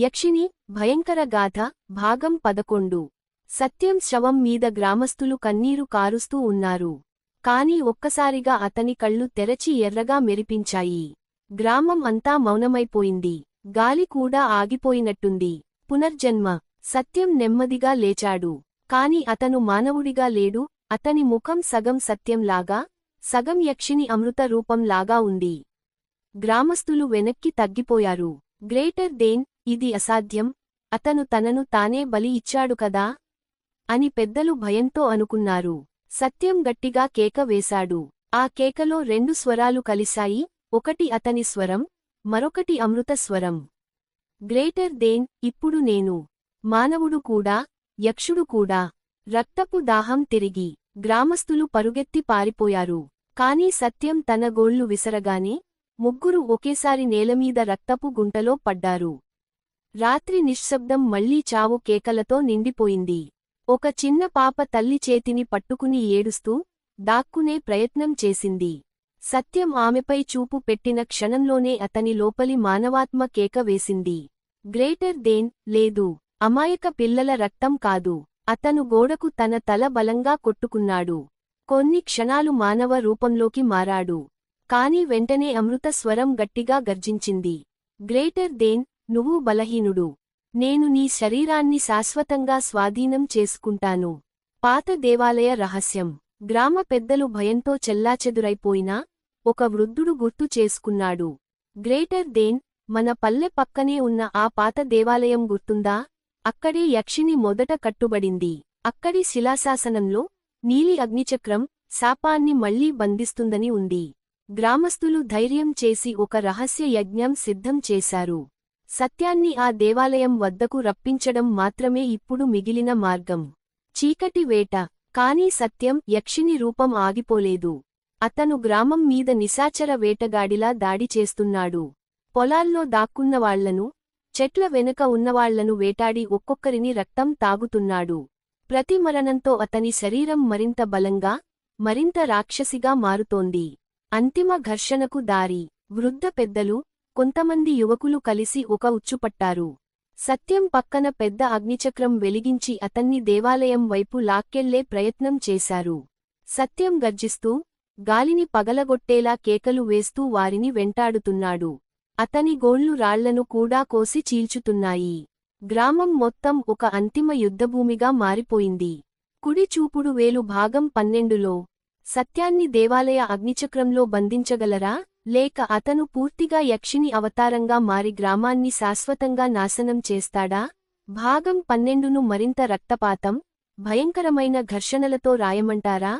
యక్షిని భయంకర గాథ భాగం పదకొండు. సత్యం శవం మీద గ్రామస్తులు కన్నీరు కారుస్తూ ఉన్నారు. కాని ఒక్కసారిగా అతని కళ్ళు తెరచి ఎర్రగా మెరిపించాయి. గ్రామం అంతా మౌనమైపోయింది. గాలి కూడా ఆగిపోయినట్టుంది. పునర్జన్మ. సత్యం నెమ్మదిగా లేచాడు. కాని అతను మానవుడిగా లేడు. అతని ముఖం సగం సత్యంలాగా సగం యక్షిని అమృత రూపంలాగా ఉంది. గ్రామస్తులు వెనక్కి తగ్గిపోయారు. గ్రేటర్ దేన్ ఇది అసాధ్యం అతను తనను తానే బలి ఇచ్చాడు కదా? అని పెద్దలు భయంతో అనుకున్నారు. సత్యం గట్టిగా కేక వేశాడు. ఆ కేకలో రెండు స్వరాలు కలిశాయి ఒకటి అతని స్వరం మరొకటి అమృత స్వరం. గ్రేటర్ దేన్ ఇప్పుడు నేను. మానవుడు కూడా యక్షుడు కూడా. రక్తపు దాహం తిరిగి గ్రామస్తులు పరుగెత్తి పారిపోయారు. కాని సత్యం తన గోళ్ళు విసరగానే ముగ్గురు ఒకేసారి నేలమీద రక్తపు గుంటలో పడ్డారు. రాత్రి నిశ్శబ్దం మళ్ళీ చావు కేకలతో నిండిపోయింది. ఒక చిన్న పాప తల్లి చేతిని పట్టుకుని ఏడుస్తూ దాక్కునే ప్రయత్నం చేసింది. సత్యం ఆమెపై చూపు పెట్టిన క్షణంలోనే అతని లోపలి మానవాత్మ కేక వేసింది. గ్రేటర్ దేన్ లేదు. అమాయక పిల్లల రక్తం కాదు. అతను గోడకు తన తల బలంగా కొట్టుకున్నాడు. కొన్ని క్షణాలు మానవ రూపంలోకి మారాడు. కాని వెంటనే అమృత స్వరం గట్టిగా గర్జించింది. గ్రేటర్ దేన్ నువ్వు బలహీనుడు. నేను నీ శరీరాన్ని శాశ్వతంగా స్వాధీనం చేసుకుంటాను. పాత దేవాలయ రహస్యం. గ్రామ పెద్దలు భయంతో చెల్లాచెదురైపోయినా ఒక వృద్ధుడు గుర్తు చేసుకున్నాడు. గ్రేటర్ దేన్ మన పల్లె పక్కనే ఉన్న ఆ పాత దేవాలయం గుర్తుందా? అక్కడే యక్షిని మొదట కట్టుబడింది. అక్కడి శిలాశాసనంలో నీలి అగ్నిచక్రం శాపాన్ని మళ్ళీ బంధిస్తుందని ఉంది. గ్రామస్థులు ధైర్యం చేసి ఒక రహస్య యజ్ఞం సిద్ధం చేశారు. సత్యాన్ని ఆ దేవాలయం వద్దకు రప్పించడం మాత్రమే ఇప్పుడు మిగిలిన మార్గం. చీకటి వేట. కాని సత్యం యక్షిని రూపం ఆగిపోలేదు. అతను గ్రామం మీద నిశాచర వేటగాడిలా దాడి చేస్తున్నాడు. పొలాల్లో దాక్కున్నవాళ్ళను చెట్ల వెనుక ఉన్నవాళ్ళను వేటాడి ఒక్కొక్కరిని రక్తం తాగుతున్నాడు. ప్రతి మరణంతో అతని శరీరం మరింత బలంగా మరింత రాక్షసిగా మారుతోంది. అంతిమ ఘర్షణకు దారి. వృద్ధ పెద్దలు కొంతమంది యువకులు కలిసి ఒక ఉచ్చుపట్టారు. సత్యం పక్కన పెద్ద అగ్నిచక్రం వెలిగించి అతన్ని దేవాలయం వైపు లాక్కెళ్ళే ప్రయత్నం చేశారు. సత్యం గర్జిస్తూ గాలిని పగలగొట్టేలా కేకలు వేస్తూ వారిని వెంటాడుతున్నాడు. అతని గోళ్ళు రాళ్ళను కూడా కోసి చీల్చుతున్నాయి. గ్రామం మొత్తం ఒక అంతిమ యుద్ధభూమిగా మారిపోయింది. కుడి చూపుడు వేలు భాగం పన్నెండులో సత్యాన్ని దేవాలయ అగ్నిచక్రంలో బంధించగలరా? లేక అతను పూర్తిగా యక్షిని అవతారంగా మారి గ్రామాన్ని శాశ్వతంగా నాశనం చేస్తాడా? భాగం పన్నెండును మరింత రక్తపాతం భయంకరమైన ఘర్షణలతో రాయమంటారా?